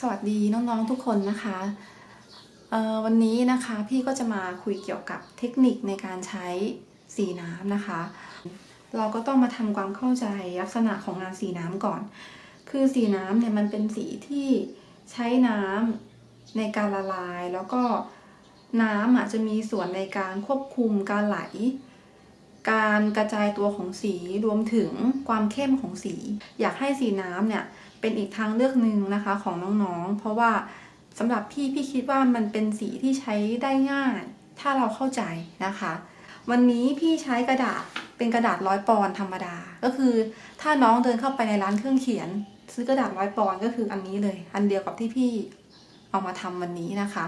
สวัสดีน้องๆทุกคนนะคะวันนี้นะคะพี่ก็จะมาคุยเกี่ยวกับเทคนิคในการใช้สีน้ำนะคะ เราก็ต้องมาทำความเข้าใจลักษณะของงานสีน้ำก่อน คือสีน้ำเนี่ยมันเป็นสีที่ใช้น้ำในการละลาย แล้วก็น้ำอะจะมีส่วนในการควบคุมการไหล การกระจายตัวของสีรวมถึงความเข้มของสี อยากให้สีน้ำเนี่ย เป็นอีกทางเลือกหนึ่งนะคะของน้องๆ เพราะว่าสำหรับพี่พี่คิดว่ามันเป็นสีที่ใช้ได้ง่าย ถ้าเราเข้าใจนะคะ วันนี้พี่ใช้กระดาษเป็นกระดาษร้อยปอนธรรมดา ก็คือถ้าน้องเดินเข้าไปในร้านเครื่องเขียน ซื้อกระดาษร้อยปอนก็คืออันนี้เลย อันเดียวกับที่พี่เอามาทำวันนี้นะคะ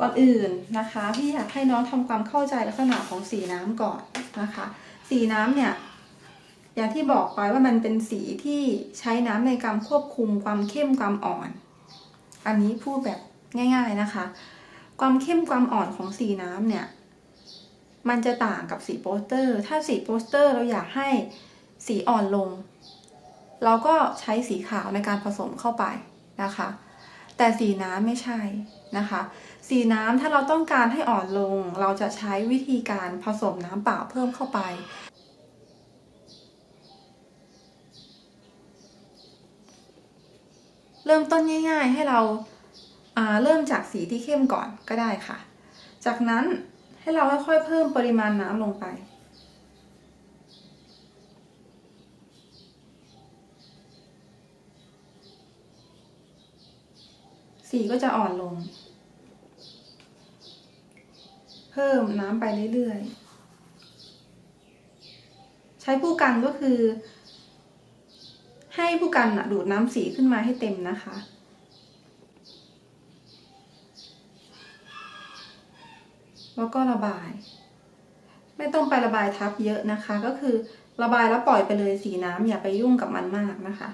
ก่อนอื่นนะคะ พี่อยากให้น้องทำความเข้าใจลักษณะของสีน้ำก่อนนะคะ สีน้ำเนี่ย อย่างที่บอกไปว่ามันเป็นสีที่ใช้น้ำในการควบคุมความเข้มความอ่อน อันนี้พูดแบบง่าย ๆนะคะ ความเข้มความอ่อนของสีน้ำเนี่ย มันจะต่างกับสีโปสเตอร์ ถ้าสีโปสเตอร์เราอยากให้สีอ่อนลง เราก็ใช้สีขาวในการผสมเข้าไปนะคะ แต่สีน้ำไม่ใช่นะคะ สีน้ำถ้าเราต้องการให้อ่อนลง เราจะใช้วิธีการผสมน้ำเปล่าเพิ่มเข้าไป เริ่มต้นง่ายๆ ให้เราาเริ่มจากสีที่เข้มก่อนก็ได้ค่ะ จากนั้นให้เราค่อยๆเพิ่มปริมาณน้ำลงไป สีก็จะอ่อนลง เพิ่มน้ำไปเรื่อยๆ ใช้ผู้กันก็คือ ให้ผู้กันดูดน้ำสีขึ้นมาให้เต็มนะคะ แล้วก็ระบาย ไม่ต้องไประบายทับเยอะนะคะ ก็คือระบายแล้วปล่อยไปเลยสีน้ำอย่าไปยุ่งกับมันมากนะคะ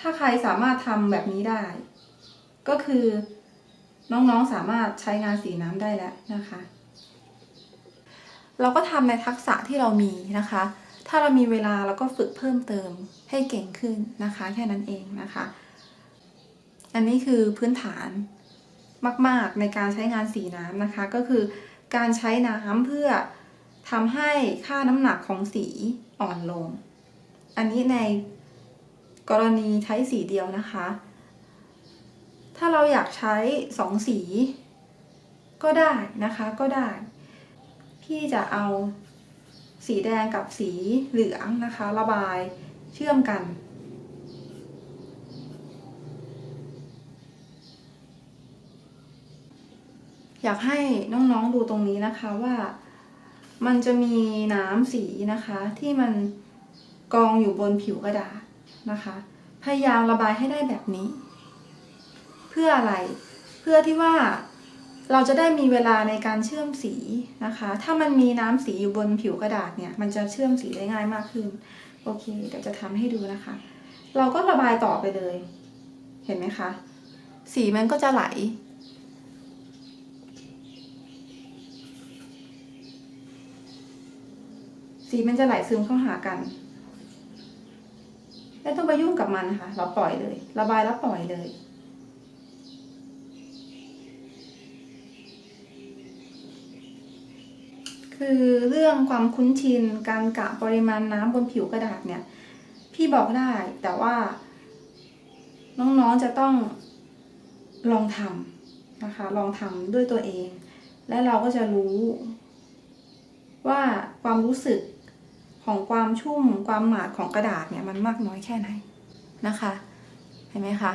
ถ้าใครสามารถทำแบบนี้ได้ ก็คือน้องๆสามารถใช้งานสีน้ำได้แล้วนะคะ เราก็ทำในทักษะที่เรามีนะคะ ถ้าเรามีเวลาเราก็ฝึกเพิ่มเติมให้เก่งขึ้นนะคะ แค่นั้นเองนะคะ อันนี้คือพื้นฐานมาก ๆ ในการใช้งานสีน้ำนะคะ ก็คือการใช้น้ำเพื่อทำให้ค่าน้ำหนักของสีอ่อนลง อันนี้ในกรณีใช้สีเดียวนะคะ ถ้าเราอยากใช้สองสีก็ได้นะคะก็ได้ พี่จะเอา สีแดงกับสีเหลืองนะคะ ระบายเชื่อมกันอยากให้น้องๆดูตรงนี้นะคะว่ามันจะมีน้ำสีนะคะ ที่มันกองอยู่บนผิวกระดาษนะคะ พยายามระบายให้ได้แบบนี้ เพื่ออะไรเพื่อที่ว่า เราจะได้มีเวลาในการเชื่อมสีนะคะ ถ้ามันมีน้ำสีอยู่บนผิวกระดาษเนี่ย มันจะเชื่อมสีได้ง่ายมากขึ้น โอเค เดี๋ยวจะทำให้ดูนะคะ เราก็ระบายต่อไปเลย เห็นไหมคะ สีมันก็จะไหล สีมันจะไหลซึมเข้าหากัน ไม่ต้องไปยุ่งกับมันนะคะ เราปล่อยเลย ระบายแล้วปล่อยเลย คือเรื่องความคุ้นชินการกะปริมาณน้ำบนผิวกระดาษเนี่ย พี่บอกได้แต่ว่า น้องๆจะต้องลองทำนะคะ ลองทำด้วยตัวเอง และเราก็จะรู้ ว่าความรู้สึกของความชุ่มความหมาดของกระดาษเนี่ยมันมากน้อยแค่ไหนนะคะ เห็นไหมคะ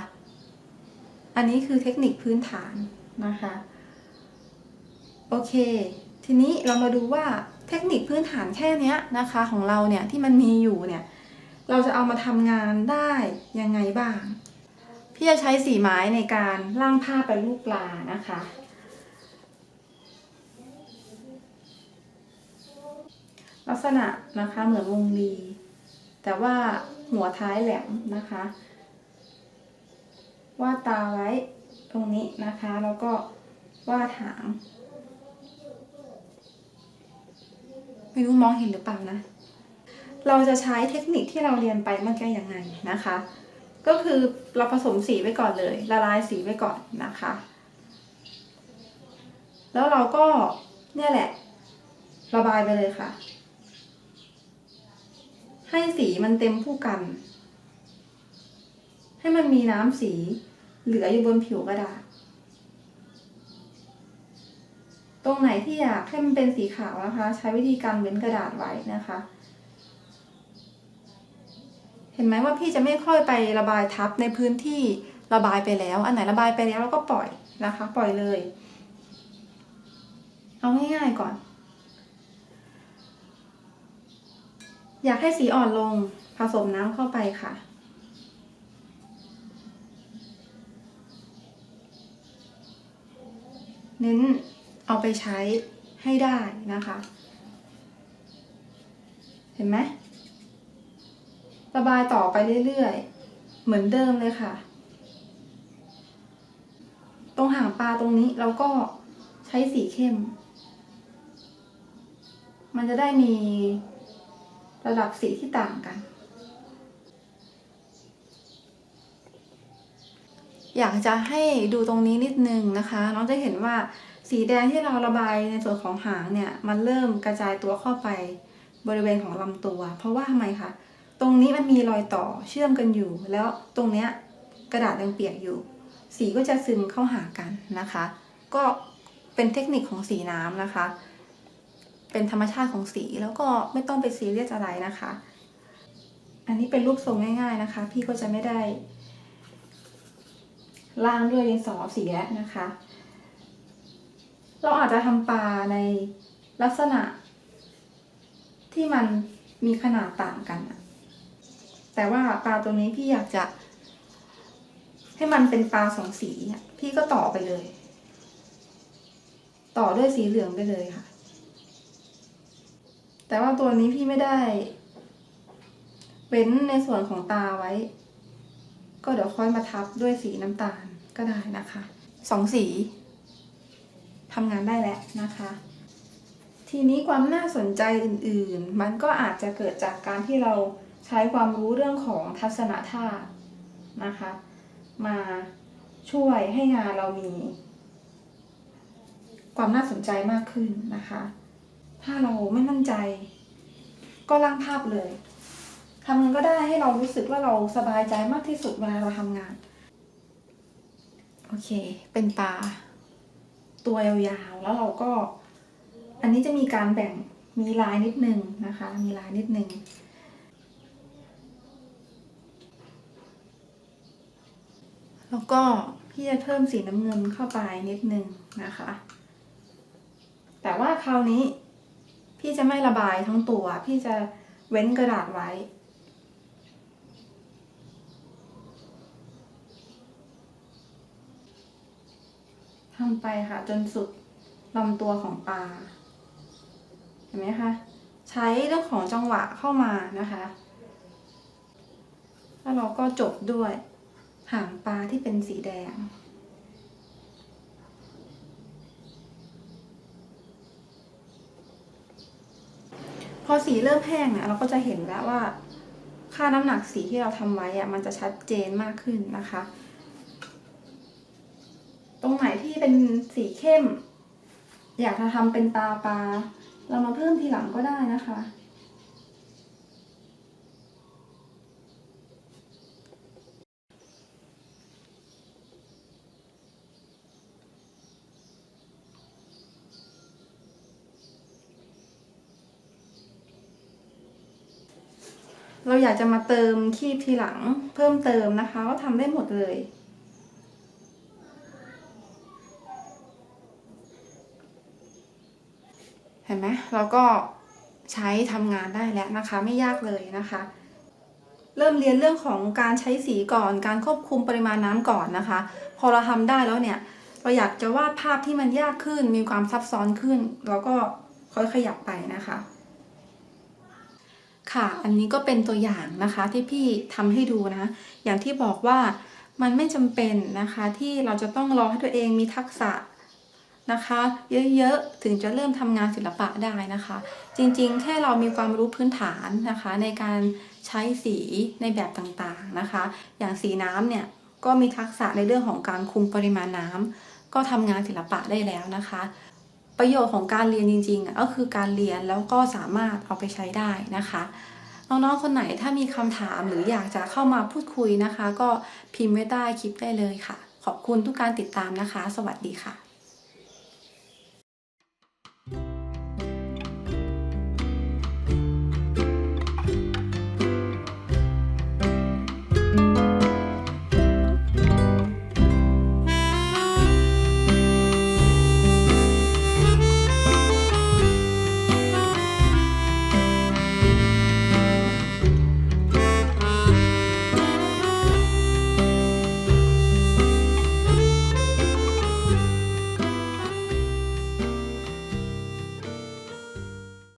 อันนี้คือเทคนิคพื้นฐานนะคะ โอเค ทีนี้เรามาดูว่าเทคนิคพื้นฐานแค่เนี้ยนะคะของเราเนี่ยที่มันมีอยู่เนี่ยเราจะเอามาทำงานได้ยังไงบ้าง พี่จะใช้สีไม้ในการร่างภาพเป็นรูปปลานะคะ ลักษณะนะคะเหมือนวงรีแต่ว่าหัวท้ายแหลมนะคะวาดตาไว้ตรงนี้นะคะ แล้วก็วาดหาง ไม่รู้มองเห็นหรือเปล่านะ เราจะใช้เทคนิคที่เราเรียนไปเมื่อกี้ยังไงนะคะ ก็คือเราผสมสีไว้ก่อนเลย ละลายสีไว้ก่อนนะคะ แล้วเราก็เนี่ยแหละ ระบายไปเลยค่ะ ให้สีมันเต็มผู้กัน ให้มันมีน้ำสีเหลืออยู่บนผิวกระดาษ ตรงไหนที่อยากให้มันเป็นสีขาวนะคะ ใช้วิธีการเว้นกระดาษไว้นะคะ เห็นไหมว่าพี่จะไม่ค่อยไประบายทับในพื้นที่ระบายไปแล้ว อันไหนระบายไปแล้วเราก็ปล่อยนะคะ ปล่อยเลย เอาง่ายๆก่อน อยากให้สีอ่อนลงผสมน้ำเข้าไปค่ะเน้น เอาไปใช้ให้ได้นะคะ เห็นไหมระบายต่อไปเรื่อยๆ เหมือนเดิมเลยค่ะ ตรงหางปลาตรงนี้เราก็ใช้สีเข้ม มันจะได้มีระดับสีที่ต่างกัน อยากจะให้ดูตรงนี้นิดนึงนะคะ น้องจะเห็นว่า สีแดงที่เราระบายในส่วนของหางเนี่ยมันเริ่มกระจายตัวเข้าไปบริเวณของลำตัว เพราะว่าทำไมคะตรงนี้มันมีรอยต่อเชื่อมกันอยู่ แล้วตรงเนี้ยกระดาษยังเปียกอยู่ สีก็จะซึมเข้าหากันนะคะ ก็เป็นเทคนิคของสีน้ำนะคะ เป็นธรรมชาติของสีแล้วก็ไม่ต้องไปซีเรียสอะไรนะคะ อันนี้เป็นรูปทรงง่ายๆนะคะ พี่ก็จะไม่ได้ล่างด้วยดินสอสีแล้วนะคะ เราอาจจะทำปลาในลักษณะที่มันมีขนาดต่างกันอะแต่ว่าปลาตัวนี้พี่อยากจะ ให้มันเป็นปลาสองสี พี่ก็ต่อไปเลย ต่อด้วยสีเหลืองไปเลยค่ะ แต่ว่าตัวนี้พี่ไม่ได้ เว้นในส่วนของตาไว้ ก็เดี๋ยวค่อยมาทับด้วยสีน้ำตาลก็ได้นะคะ สองสี ทำงานได้แล้วนะคะ ทีนี้ความน่าสนใจอื่นๆ มันก็อาจจะเกิดจากการที่เราใช้ความรู้เรื่องของทัศนธาตุนะคะ มาช่วยให้งานเรามี ความน่าสนใจมากขึ้นนะคะ ถ้าเราไม่มั่นใจ ก็ร่างภาพเลยทำมันก็ได้ให้เรารู้สึกว่าเราสบายใจมากที่สุดเวลาเราทำงาน โอเค เป็นปลา ตัวยาวๆแล้วเราก็ อันนี้จะมีการแบ่งมีลายนิดนึงนะคะ มีลายนิดนึงแล้วก็พี่จะเพิ่มสีน้ำเงินเข้าไปนิดนึงนะคะ แต่ว่าคราวนี้พี่จะไม่ระบายทั้งตัว พี่จะเว้นกระดาษไว้ ทำไปค่ะ จนสุดลำตัวของปลา เห็นไหมคะ ใช้เรื่องของจังหวะเข้ามานะคะ แล้วเราก็จบด้วยหางปลาที่เป็นสีแดง พอสีเริ่มแห้งเนี่ยเราก็จะเห็นแล้วว่า ค่าน้ำหนักสีที่เราทำไว้อะมันจะชัดเจนมากขึ้นนะคะ ตรงไหนที่เป็นสีเข้ม อยากจะทำเป็นตาปลา เรามาเพิ่มทีหลังก็ได้นะคะ เราอยากจะมาเติมคีบทีหลังเพิ่มเติมนะคะ ก็ทำได้หมดเลย ห็นไหมเราก็ใช้ทำงานได้แล้วนะคะ ไม่ยากเลยนะคะ เริ่มเรียนเรื่องของการใช้สีก่อน การควบคุมปริมาณน้ำก่อนนะคะ พอเราทำได้แล้วเนี่ย เราอยากจะวาดภาพที่มันยากขึ้น มีความซับซ้อนขึ้น เราก็ค่อยขยับไปนะคะ ค่ะ อันนี้ก็เป็นตัวอย่างนะคะที่พี่ทำให้ดูนะ อย่างที่บอกว่ามันไม่จำเป็นนะคะที่เราจะต้องรอให้ตัวเองมีทักษะ นะคะ เยอะๆถึงจะเริ่มทำงานศิลปะได้นะคะ จริงๆ แค่เรามีความรู้พื้นฐานนะคะ ในการใช้สีในแบบต่างๆนะคะ อย่างสีน้ำเนี่ยก็มีทักษะในเรื่องของการคุมปริมาณน้ำก็ทำงานศิลปะได้แล้วนะคะ ประโยชน์ของการเรียนจริงๆก็คือการเรียนแล้วก็สามารถเอาไปใช้ได้นะคะน้องๆ คนไหนถ้ามีคำถามหรืออยากจะเข้ามาพูดคุยนะคะ ก็พิมพ์ไว้ใต้คลิปได้เลยค่ะ ขอบคุณทุกการติดตามนะคะ สวัสดีค่ะ